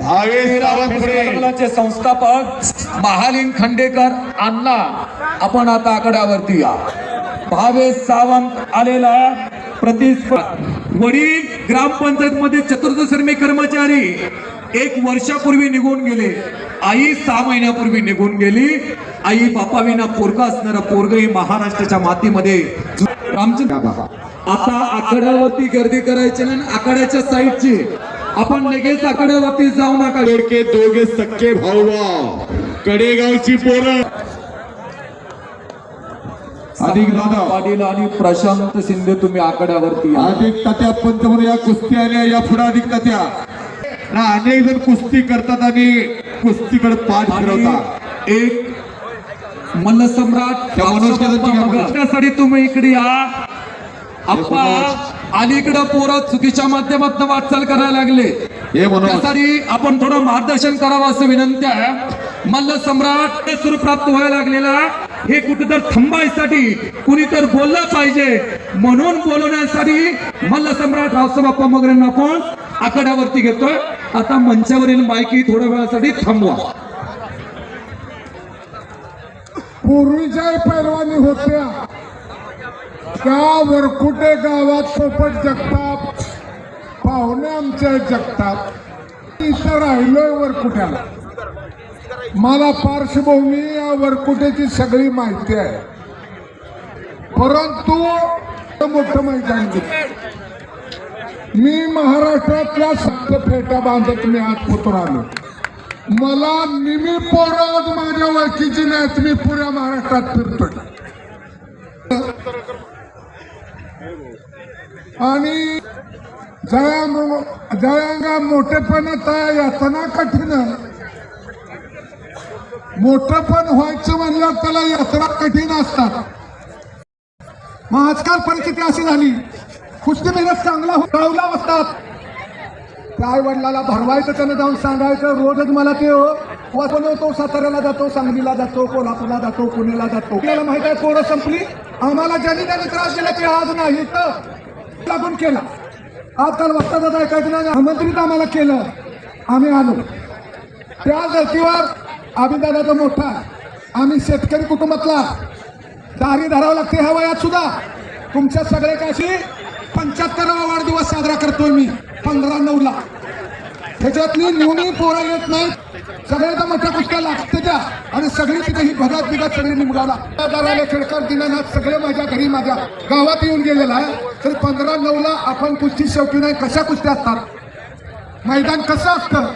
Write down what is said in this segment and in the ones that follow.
भावेश संस्थापक महालिंग खंडेकर अण्णा आपण आता आकड्यावरती या. भावेश सावंत आलेला प्रतिस्पर्धा. वडील ग्रामपंचायत मध्ये चतुर्थ श्रमी कर्मचारी. एक वर्षापूर्वी निघून गेले. आई सहा महिन्यापूर्वी निघून गेली. आई बापाविना पोरगा असणारा पोरग ही महाराष्ट्राच्या मातीमध्ये रामचंद्र आता आकड्यावरती गर्दी करायची नाही आकड्याच्या साईडची आपण लगेच आकड्यावरती जाऊ नका. के दोघे सक्के भाऊ कडेगावची पोरं. अधिक दादा. पाटील आणि प्रशांत शिंदे तुम्ही आकड्यावरती या. अधिक तात्या पंचमोर या कुस्ती आल्या या पुढे अधिक तात्या. ना अनेक जण कुस्ती करतात आणि कुस्तीकडे पाठ फिरवतात एक मल्लसम्राट त्या मनोज कदमची. त्यासाठी तुम्ही इकडे या. आप्पा अलीकडं पोरं चुकीच्या माध्यमातून वाटचाल करायला लागले. हे त्यासाठी आपण थोडं मार्गदर्शन करावं असं विनंती आहे. मल्ल सम्राट सुरू प्राप्त व्हायला लागलेला. हे कुठेतर थांबायसाठी कुणी तर बोललं पाहिजे. म्हणून बोलवण्यासाठी मल्ल सम्राट रावसाहेब बाप्पा मगरेंना आपण आकड्यावरती घेतोय. आता मंचावरील माहिती थोड्या वेळासाठी थांबवा. पूर्वीच्या पैलवानी होत्या त्या वरकुटे गावात पोपट जगतात? पाहुणे आमच्या जगतात. इथं राहिलोय वरकुट्याला मला पार्श्वभूमी या वरकुट्याची सगळी माहिती आहे. परंतु मोठं मैदान मी महाराष्ट्रातल्या सप्त फेटा बांधत मी आज पोतून आलो. मला निमी पोरं आज माझ्या ओळखीची नाहीत. मी पुऱ्या महाराष्ट्रात फिरतोय. आणि जया जयांगा मोठेपणा त्या यातना कठीण. मोठंपण व्हायचं म्हणलं त्याला यात्रा कठीण असतात. मग आजकाल परिस्थिती अशी झाली. कुस्ती मेहनत चांगला हो- कळवला असतात. त्या आई वडिलाला भरवायचं त्यानं जाऊन सांगायचं रोजच मला ते हो, साताऱ्याला जातो सांगलीला जातो कोल्हापूरला जातो पुण्याला जातो. आपल्याला माहीत आहे पोरं संपली. आम्हाला ज्यांनी त्याने त्रास दिला ते आज नाही तर लागून केला. आजकाल वक्ता दादा ऐकायचं नाही आमंत्रित आम्हाला केलं. आम्ही आलो. त्या धर्तीवर आम्ही दादाचा मोठा आम्ही शेतकरी कुटुंबातला दारी धरावं लागते ह्या वयात सुद्धा. तुमच्या सगळ्याची पंच्याहत्तरावा वाढदिवस साजरा करतोय मी पंधरा नऊला. ह्याच्यातली निवणी पोरं येत नाहीत. सगळ्याचा मोठ्या कुस्त्या लागते त्या आणि सगळी तिथे ही भगत बिगत सगळी निमगावला खेळकर दिनानाथ सगळे माझ्या घरी माझ्या गावात येऊन गेलेला आहे. तर पंधरा नऊला आपण कुस्ती शेवटी नाही कशा कुस्त्या असतात? मैदान कसं असतं?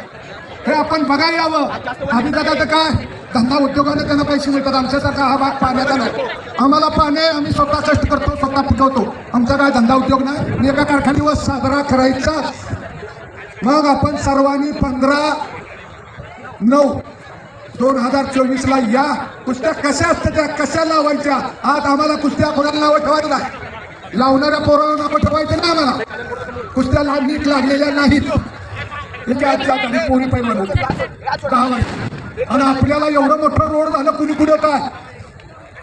हे आपण बघायला यावं. आम्ही दादा काय? धंदा उद्योगाने त्यांना पैसे मिळतात. आमच्यासारखा हा भाग पाण्याचा नाही. आम्हाला पाणी आम्ही स्वतः कष्ट करतो स्वतः पिकवतो. आमचा काय धंदा उद्योग नाही? मी एका कारखान्यावर साजरा करायचा मग आपण सर्वांनी पंधरा नऊ दोन हजार चोवीसला या कुस्त्या कशा असतात त्या कशा लावायच्या? आज आम्हाला कुस्त्या कोणाला नावं ठेवायचं नाही. लावणाऱ्या पोराला नावं ठेवायचं नाही आम्हाला. कुस्त्या ला- नीट लागलेल्या नाहीत. ठीक पोरी पैमान होती. दहा आणि आपल्याला एवढं मोठं रोड झालं कुणी कुठं काय?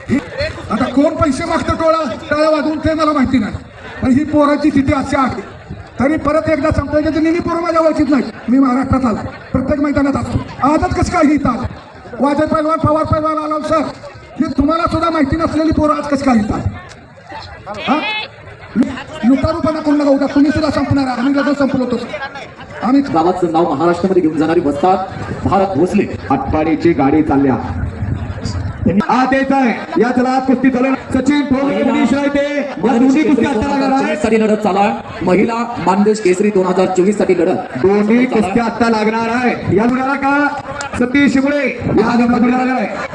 ही- आता कोण पैसे मागतं टोळा त्याला वाजवून ते मला माहिती नाही. पण ही पोराची स्थिती अशी आहे. तरी परत एकदा सांगतोय की नेहमी पोरं माझ्या ओळखीत नाही मी महाराष्ट्रात आलो. प्रत्येक मैदानात असतो. आजच कसं काय ही इथं वाजे पैलवान पवार पैलवान आला सर. हे तुम्हाला सुद्धा माहिती नसलेली पोरं आज कसं काय येतात हा? लुटारूपणा कोण नका उद्या तुम्ही सुद्धा संपणार आम्ही लगेच संपलो होतो. आम्ही गावाचं नाव महाराष्ट्रामध्ये घेऊन जाणारी बसतात भारत भोसले. आटपाडीची गाडी चालल्या. आत यायचं आहे. या चला कुस्ती चालू सचिन कुस्त्या आता लागणार आहे साठी लढत चालू आहे. महिला मानदेश केसरी दोन हजार चोवीससाठी लढत दोन्ही कुस्त्या आता लागणार आहे. या मुलाला का? सतीश शिवळे या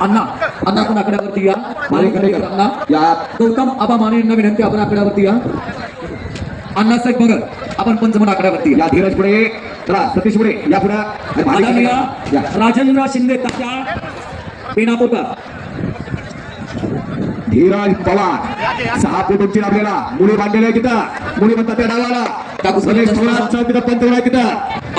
अण्णा अण्णा पण आकड्यावरती या. अण्णा. या. गौतम आबा माने यांना विनंती आपण आकड्यावरती या. अण्णासाहेब मगर आपण पंचमन आकड्यावरती या. धीरज पुढे. चला सतीश पुढे या पुढे. राजेंद्र शिंदे तात्या बेनापूरकर धीरज पवार. सहा फूट उंची आपल्याला मुली बांधलेल्या आहे तिथं. मुली म्हणतात त्या डावाला. टाकू सगळे थोरातचं तिथं पंच आहे तिथं.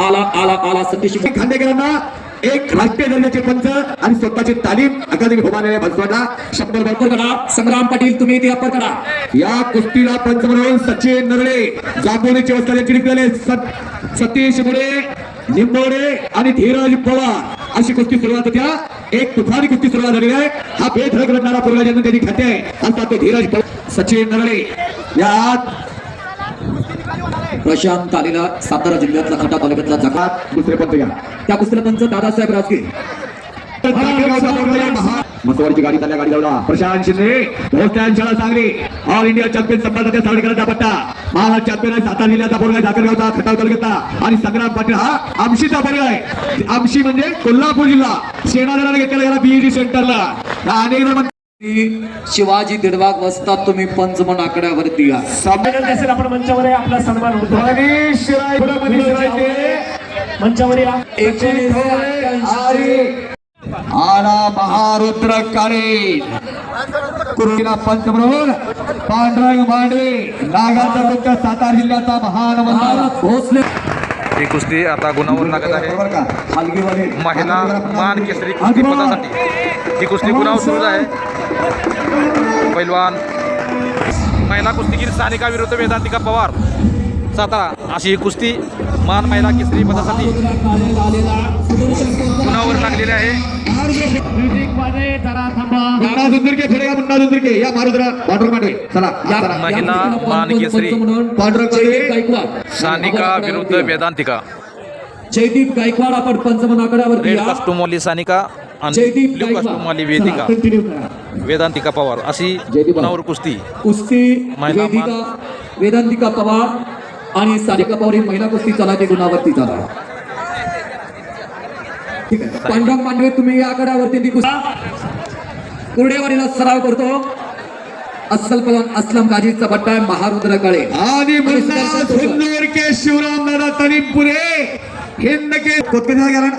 आला आला आला सतीश खांदेकरांना एक राष्ट्रीय दर्जाचे पंच आणि स्वतःची तालीम अकादमी उभारलेल्या पंचवाडा शंभर अप्पर करा संग्राम पाटील तुम्ही इथे अप्पर करा या कुस्तीला पंच म्हणून सचिन नरळे जांभोलीचे वस्ताचे निघाले सतीश मुळे निंबोडे आणि धीरज पवार. अशी कुस्ती सुरुवात होत्या. एक तुफानी कुस्ती सुरुवात झालेली आहे. हा बेधडक लढणारा पूर्व जन्म त्यांनी खाते आहे असा तो धीरज सचिन नरळे यात प्रशांत आलेला सातारा जिल्ह्यातला खटा तालुक्यातला जगात दुसरे पंच घ्या त्या कुस्तीला पंच दादासाहेब राजगे मसवाडीची गाडी चालल्या गाडी लावला. प्रशांत शिंदे शाळा सांगली ऑल इंडिया चॅम्पियन संपादक सावडेकरांचा पट्टा महाराष्ट्र चॅम्पियन आहे सातारा जिल्ह्याचा पोरगा आहे, झाकरगावचा खटाव तालुक्याचा आणि संग्राम पाटील हा आमशीचा पोरगा आहे. आमशी म्हणजे कोल्हापूर जिल्हा. सेनादलाला घेतलेला याला बीईडी सेंटरला. या अनेक शिवाजी दीडवाग वाजता तुम्ही पंच म्हणून आकड्यावरती या. असेल आपण मंचावर आहे आपला सन्मान होतो. मंचावर या. आणि आला महारुद्र काळे. कुरुला पंच म्हणून पांढरंग मांडवे नागाचा तुमच्या सातारा जिल्ह्याचा महान भोसले. ही कुस्ती आता गुणावर लागत आहे. महिला मान केसरी कुस्ती पदासाठी ही कुस्ती गुणावर सुरू आहे. पैलवान. महिला कुस्तीगीर सानिका विरुद्ध वेदांतिका पवार. सातारा अशी ही कुस्ती मान महिला केसरी पदासाठी गुणावर लागलेली आहे. महिला मान केसरी. सानिका विरुद्ध. वेदांतिका. जयदीप गायकवाड आपण पंच म्हणून आकड्यावरती रेड सानिका आणि ब्ल्यू वेदिका. वेदांतिका पवार. अशी गुणावर कुस्ती. कुस्ती महिला वेदांतिका पवार. आणि सारिका पवार ही महिला कुस्ती चला ते गुणावरती चला ठीक आहे. पांडव पांडवे तुम्ही या आकड्यावरती ती कुस्ती कुर्डेवाडीला सराव करतो. अस्सल पवन असलम गाजीचा बट्टा आहे महारुद्र काळे. आणि. सुंदर के शिवराम दादा तनिपुरे हिंद के ना?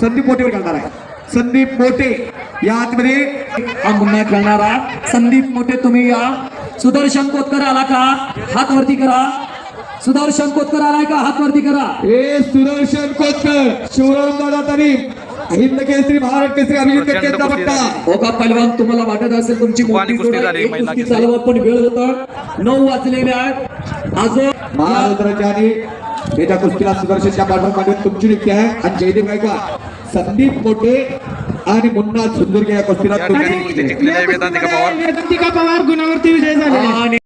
संदीप मोठेवर करणार आहे. संदीप मोठे या आतमध्ये. हा मुन्ना खेळणारा. संदीप मोठे तुम्ही या. सुदर्शन कोतकर आला का? हात वरती करा. सुदर्शन कोतकर आलाय का? हात वरती करा. हे सुदर्शन कोतकर शिवराम दादा तनिप हिंद केसरी महाराष्ट्र केसरी अभिजित केसरीचा पट्टा. हो का पैलवान तुम्हाला वाटत असेल तुमची मोठी कुस्ती. चालवत पण वेळ होतं. नऊ वाजलेले आहेत. आजो महाराष्ट्राच्या त्याच्या कुस्तीला सुदर्शनच्या पाठवून पाठवून तुमची नियुक्ती आहे. आणि जयदेव गायकवाड संदीप मोठे आणि मुन्ना सुंदरके या कुस्तीला पवार. वेदांतिका पवार गुणावरती विजय झाले आणि